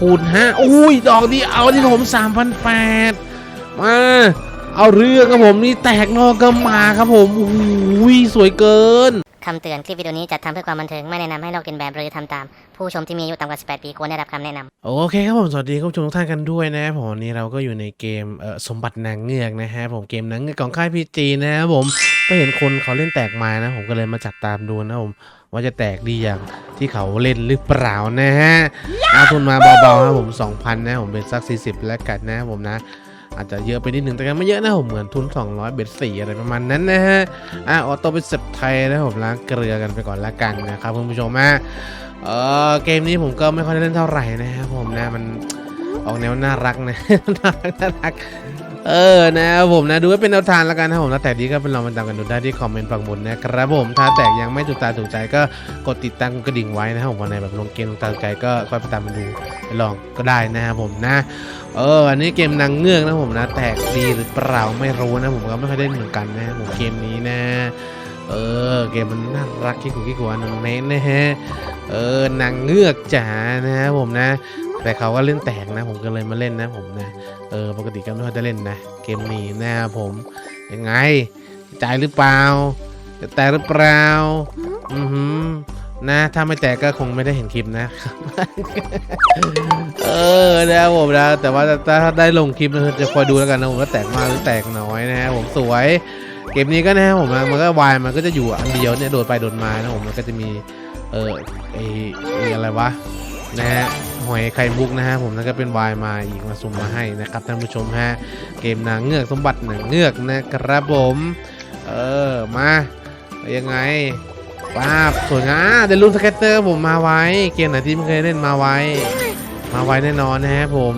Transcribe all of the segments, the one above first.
คูณห้าอุ้ยดอกนี้เอาที่ผมสามพันแปดมาเอาเรื่องครับผมนี่แตกนอกก็มาครับผมอุ้ยสวยเกินคำเตือนคลิปวิดีโอนี้จัดทำเพื่อความบันเทิง ไม่แนะนำให้ลอกเลียนแบบหรือทำตาม ผู้ชมที่มีอายุต่ำกว่า 18 ปีควรได้รับคำแนะนำโอเคครับผม สวัสดีคุณผู้ชมทุกท่านกันด้วยนะครับผมวันนี้เราก็อยู่ในเกมเอ่อสมบัตินางเงือกนะฮะผมเกมนางเงือกของค่ายพีจีนะครับผมก็เห็นคนเขาเล่นแตกมานะผมก็เลยมาจัดตามดูนะผม ว่าจะแตกดีอย่างที่เขาเล่นหรือเปล่านะฮะเอาทุนมาเบาๆนะผม 2,000 นะ ผมเป็นสัก 40 แล้วกันนะผมนะ อาจจะเยอะไปนิดนึงแต่ก็ไม่เยอะนะผมเหมือนทุน 200 เบ็ดสี่อะไรประมาณนั้นนะฮะอะออโต้เป็นเซปไทยนะผมล้างเกลือกันไปก่อนละกันนะครับคุณผู้ชมอะเออเกมนี้ผมก็ไม่ค่อยได้เล่นเท่าไหร่นะครับผมนะมันออกแนวน่ารักนะ น่ารักน่ารัก เออนะครับผมนะดูไว้เป็นแนวทางแล้วกันนะผมแล้วแต่ดีก็เป็นลองมาตามกันดูได้ที่คอมเมนต์ฝั่งบนนะครับผมถ้าแตกยังไม่ถูกตาถูกใจก็กดติดตามกระดิ่งไว้นะครับผมวันไหนแบบลงเกมถูกตาถูกใจก็ค่อยไปตามมาดูไปลองก็ได้นะครับผมนะ เอออันนี้เกมนางเงือกนะผมนะ แตกดีหรือเปล่าไม่รู้นะผมก็ไม่ค่อยได้เล่นเหมือนกันนะผมเกมนี้นะเออเกมมันน่ารักขี้กูขี้กวนนเน้นนะฮะเออนางเงือกจ๋านะครับผมนะ แต่เขาก็เล่นแตกนะ ผมก็เลยมาเล่นนะผมนะ เออ ปกติก็ไม่ค่อยได้เล่นนะ เกมนี้นะครับผม ยังไง จ่ายหรือเปล่า จะแตกหรือเปล่า อือหือนะ ถ้าไม่แตกก็คงไม่ได้เห็นคลิปนะ เออนะครับผมนะ แต่ว่าถ้าถ้าได้ลงคลิปจะคอยดูแล้วกันนะผมว่าแตกมากหรือแตกน้อยนะครับผมสวยเกมนี้ก็นะครับผมนะมันก็วายมันก็จะอยู่อันเดียวเนี่ยโดดไปโดดมานะผมมันก็จะมี เออไอไอ้อะไรวะ นะฮะหอยไข่มุกนะฮะผมนั่นก็เป็นวายมาอีกมาซุ่มมาให้นะครับท่านผู้ชมฮะเกมนางเงือกสมบัติหนังเงือกนะครับผมเออมายังไงป้าบสวยงามเดลุนสเก็ตเตอร์ผมมาไว้ เกมไหนที่ไม่เคยเล่นมาไว้ มาไว้แน่นอนนะฮะผม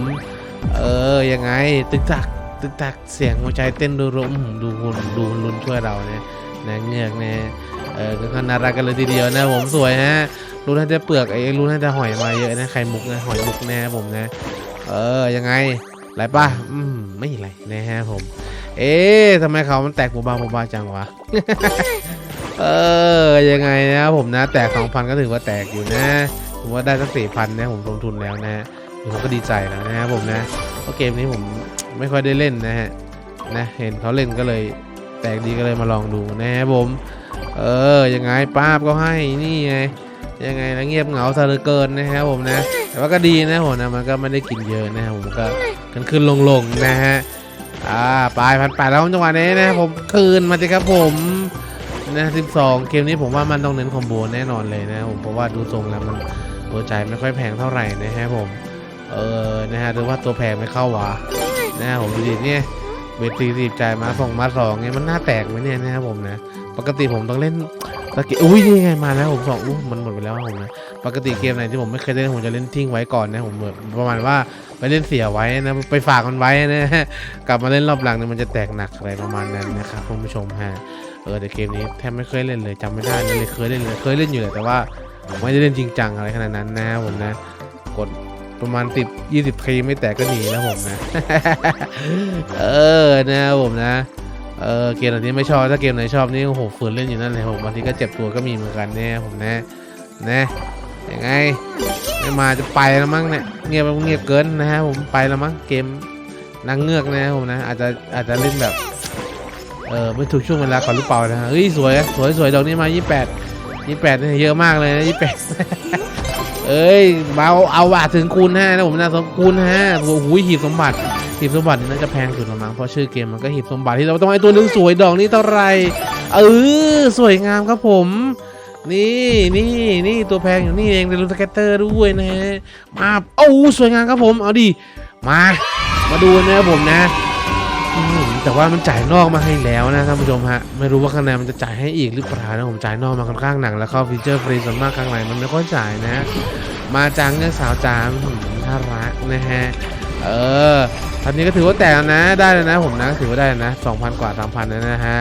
เออยังไงตึกตักตึกตักเสียงหัวใจเต้นดูรมดูหุ่นดูหุ่นลุ้นช่วยเราเนี่ยนะเงือกเนี่ยเออก็น่ารักกันเลยทีเดียวนะผมสวยฮะ รู้น่าจะเปลือกไอ้รู้น่าจะหอยมาเยอะนะไข่มุกนะหอยมุกนะผมนะ เออยังไงไรป่ะอืมไม่ไรนะฮะผม เอ๊ะทำไมเขามันแตกโบบาโบบาจังวะเออยังไงนะผมนะ แตกสองพันก็ถือว่าแตกอยู่นะผมว่าได้สักสี่พันนะผมลงทุนแล้วนะผมก็ดีใจแล้วนะครับผมนะเพราะเกมนี้ผมไม่ค่อยได้เล่นนะฮะนะเห็นเขาเล่นก็เลยแตกดีก็เลยมาลองดูนะครับผม เออยังไงป้าบก็ให้นี่ไง ยังไงนะเงียบเหงาซะเหลือเกินนะครับผมนะ แต่ว่าก็ดีนะผมนะมันก็ไม่ได้กินเยอะนะครับผมก็ขึ้นขึ้นลงลงๆนะฮะอ่าปลายพันแปดแล้วจังหวะนี้นะครับผมคืนมาสิครับผมนะสิบสองเกมนี้ผมว่ามันต้องเน้นคอมโบแน่นอนเลยนะครับผมเพราะว่าดูทรงแล้วมันตัวใจายไม่ค่อยแพงเท่าไหร่นะครับผมเออนะฮะหรือว่าตัวแพงไม่เข้าวะนะผมดูดิเนี่ยเวทีสีจ่ายมาสองมาสองเนี่ยมันหน้าแตกไหมเนี่ยนะครับผมนะ ปกติผมต้องเล่น ตะกี้อุ้ยนี่ไงมาแล้วผมสองอู้มันหมดไปแล้วผมนะปกติเกมไหนที่ผมไม่เคยเล่นผมจะเล่นทิ้งไว้ก่อนนะผมแบบประมาณว่าไปเล่นเสียไว้นะไปฝากมันไว้นะกลับมาเล่นรอบหลังเนี่ยมันจะแตกหนักอะไรประมาณนั้นนะครับคุณผู้ชมฮะเออแต่เกมนี้แทบไม่เคยเล่นเลยจำไม่ได้เลยเคยเล่นเลยเคยเล่นอยู่แหละแต่ว่าไม่ได้เล่นจริงจังอะไรขนาดนั้นนะผมนะกดประมาณสิบยี่สิบทีไม่แตกก็หนีแล้วผมนะ เออนะผมนะ เออเกมไหนที่ไม่ชอบถ้าเกมไหนชอบนี่โอ้โหฝืนเล่นอยู่นั่นเลยผมบางทีก็เจ็บตัวก็มีเหมือนกันเนี่ยผมนะนะยังไงไม่มาจะไปแล้วมั้งเนี่ยเงียบเงียบเกินนะฮะผมไปแล้วมั้งเกมนางเงือกนะผมนะอาจจะอาจจะเล่นแบบเออไม่ถูกช่วงเวลาก่อนหรือเปล่านะฮะเฮ้ยสวยสวยสวยดอกนี้มา 28 28เนี่ยเยอะมากเลยนะ28 เอ้ยเบาเอาว่ะถึงคูณห้านะผมนะสมคูณห้าโอ้โหหีบสมบัติ หีบสมบัตินี่น่าจะแพงสุดละมั้งเพราะชื่อเกมมันก็หีบสมบัติที่เราต้องไอตัวหนึงสวยดอกนี้เท่าไรเออสวยงามครับผม นี่นี่นี่ตัวแพงอยู่นี่เองในรูสเก็ตเตอร์ด้วยนะฮะมาโอ้สวยงามครับผมเอาดิมา มาดูนะครับผมนะแต่ว่ามันจ่ายนอกมาให้แล้วนะท่านผู้ชมฮะไม่รู้ว่าข้างในมันจะจ่ายให้อีกหรือเปล่านะผมจ่ายนอกมาค่อนข้างหนักแล้วเข้าฟีเจอร์ฟรีส่วนมากข้างในมันไม่ค่อยจ่ายนะ มาจางเงือกสาวจามน่ารักนะฮะ เออตอนนี้ก็ถือว่าแต่นะ ได้แล้วนะผมนะถือว่าได้แล้วนะ2,000 กว่า 3,000นะนะฮะ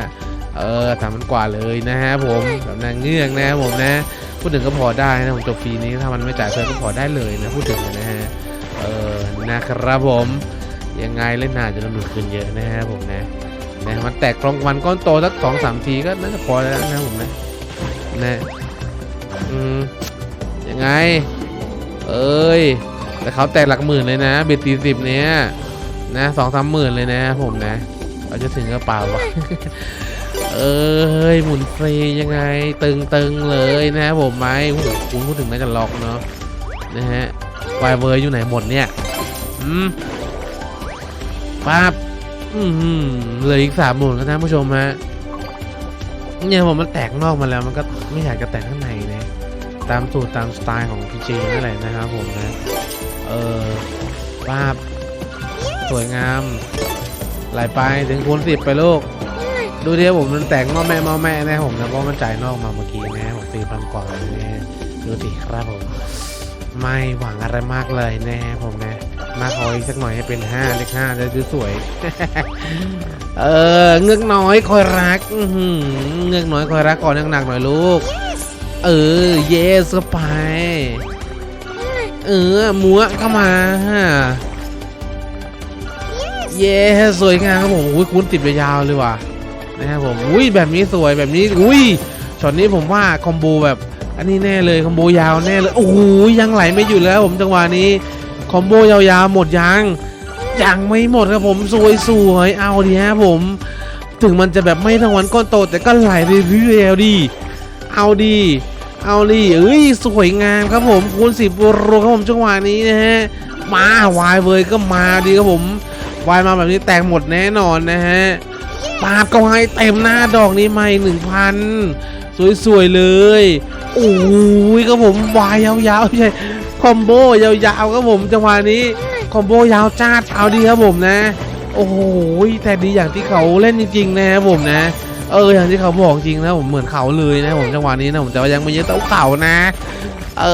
เออสามพันกว่าเลยนะฮะผมกับนางเงือกนะผมนะ พูดถึงก็พอได้นะผมจบฟรีนี้ถ้ามันไม่จ่ายเพิ่มก็พอได้เลยนะพูดถึงนะฮะ เออ นะครับผม ยังไงเล่นนานจะลำดุขึ้นเยอะนะฮะผมนะนะมันแตกกลองวันก้อนโตสักสองสามทีก็น่าจะพอแล้วนะผมนะนะอืมยังไง เอ้ย แต่เขาแตกหลักหมื่นเลยนะเบ็ดสี่สิบเนี้ยนะสองสามหมื่นเลยนะ ผมนะเราจะถึงกระเป๋าวะเอ้ยหมุนฟรียังไง ตึงตึงๆเลยนะผมไหมโอ้โหคุณพูดถึงน่าจะล็อกเนาะนะฮะวายเวอร์อยู่ไหนหมดเนี่ยอืมปั๊บอืมเหลืออีกสามหมื่นครับท่านผู้ชมฮะเนี่ยผมมันแตกนอกมาแล้วมันก็ไม่อยากจะแตกข้างในนะตามสูตรตามสไตล์ของพีจีนั่นแหละนะครับผมนะ เออปั๊บสวยงามไหลไปถึงคูณสิบไปลูก ดูดิผมมันแต่งมอแม่มอแม่แน่ผมนะเพราะมันจ่ายนอกมาเมื่อกี้นะผมสี่พันกว่าเลยแน่ดูดิครับผม ไม่หวังอะไรมากเลยแน่ผมนะ มาขออีกสักหน่อยให้เป็นห้าเลขห้าจะดูสวย เออเงือกน้อยคอยรักอื้อหือเงือกน้อยคอยรักก่อนหนักๆหน่อยลูก เออ เยสเข้าไป เออมัวเข้ามาเย้สวยงามครับผมอุ้ยคุ้นติดยาวๆเลยว่ะนะครับผมอุ้ยแบบนี้สวยแบบนี้อุ้ยช็อตนี้ผมว่าคอมโบแบบอันนี้แน่เลยคอมโบยาวแน่เลยโอ้โหยังไหลไม่หยุดแล้วผมจังหวะนี้คอมโบยาวๆหมดยังยังไม่หมดครับผมสวยสวยๆเอาดีฮะผม ถึงมันจะแบบไม่ทั้งวันก้อนโตแต่ก็ไหลเรื่อยๆเอาดี เอาดี เอาดีเอ้ยสวยงามครับผมคูณสิบโรครับผมจังหวะนี้นะฮะมาวายเวยก็มาดีครับผมวายมาแบบนี้แตกหมดแน่นอนนะฮะปาดก็ให้เต็มหน้าดอกนี้มาอีกหนึ่งพันสวยๆเลยโอ้ยครับผมวายยาวๆใช่คอมโบยาวๆครับผมจังหวะนี้คอมโบยาวจ้าดเอาดีครับผมนะ โอ้โหแต่ดีอย่างที่เขาเล่นจริงๆนะครับผมนะ เอออย่างที่เขาบอกจริงนะผมเหมือนเขาเลยนะผมจังหวะนี้นะผมแต่ว่ายังไม่เยอะเท่าเขานะ เอ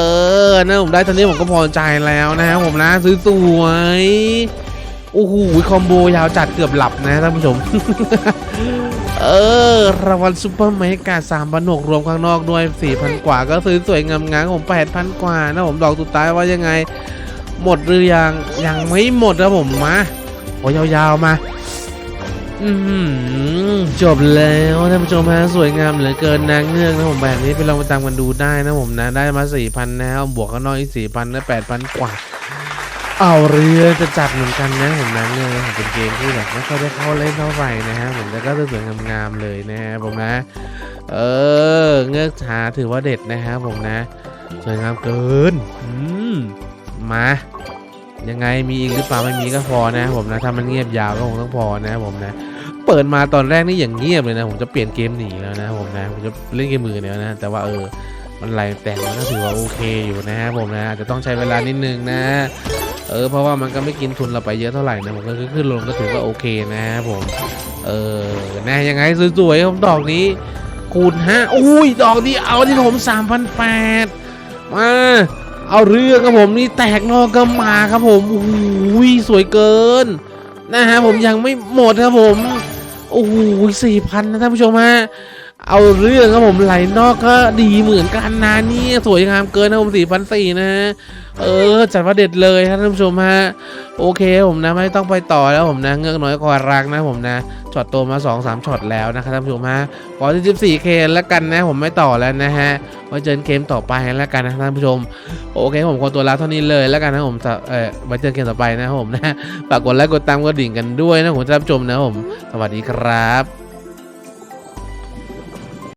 อนะผมได้ตอนนี้ผมก็พอใจแล้วนะครับผมนะซื้อสวยโอ้โหคอมโบยาวจัดเกือบหลับนะท่านผู้ชม เออรางวัลซูเปอร์เมกาสามพันหกรวมข้างนอกด้วยสี่พันกว่าก็ซื้อสวยงามงามผมแปดพันกว่านะผมดอกสุดท้ายว่ายังไง หมดหรือยังยังไม่หมดนะผมมาโอ้ยาวๆมา จบแล้วท่านผู้ชมฮะสวยงามเหลือเกินนางเงือกนะผมแบบนี้ไปลองไปตามกันดูได้นะผมนะ ได้มาสี่พันแล้วบวกข้างนอกอีกสี่พันได้แปดพันกว่า เอาเรือจะจัดเหมือนกันนะผมนะเงือกนะผมเป็นเกมที่แบบไม่ค่อยได้เข้าเล่นเท่าไหร่นะฮะผมแต่ก็สวยงามๆเลยนะฮะผมนะ เออ เงือกชาถือว่าเด็ดนะฮะผมนะ สวยงามเกินอืมมา ยังไงมีอีกหรือเปล่าไม่มีก็พอนะผมนะถ้ามันเงียบยาวก็คงต้องพอนะผมนะ เปิดมาตอนแรกนี่อย่างเงียบเลยนะ ผมจะเปลี่ยนเกมหนีแล้วนะผมนะผมจะเล่นเกมมือเนี่ยนะ แต่ว่าเออมันไหลแต่งก็ถือว่าโอเคอยู่นะผมนะอาจจะต้องใช้เวลานิดนึงนะเออเพราะว่ามันก็ไม่กินทุนเราไปเยอะเท่าไหร่นะผมก็ขึ้นลงก็ถือว่าโอเคนะผมเออนะยังไงสวยๆผมดอกนี้ คูณห้าอุ้ยดอกนี้เอาที่ผมสามพันแปดมา เอาเรื่องครับผมนี่แตกนอกก็มาครับผมโอ้ยสวยเกินนะฮะผมยังไม่หมดครับผมโอ้โหสี่พันนะท่านผู้ชมฮะ เอาเรื่องครับผมไหลนอกก็ดีเหมือนกันนะนี่สวยงามเกินนะผมสี่พันสี่นะเออ จัดว่าเด็ดเลยท่านผู้ชมฮะโอเคผมนะไม่ต้องไปต่อแล้วผมนะ เงือกน้อยคอยรักนะผมนะช็อตโตมา2อสามช็อตแล้วนะครับท่านผู้ชมฮะขอที่สิบสี่เคแล้วกันนะ ผมไม่ต่อแล้วนะฮะไว้เจอกันเกมต่อไปแล้วกันนะท่านผู้ชม โอเคผมขอตัวลาเท่านี้เลยแล้วกันนะผมเออไว้เจอกันเกมต่อไปนะผมนะฝากกดไลค์กดตามกดดิ่งกันด้วยนะผมจะรับชมนะผม สวัสดีครับ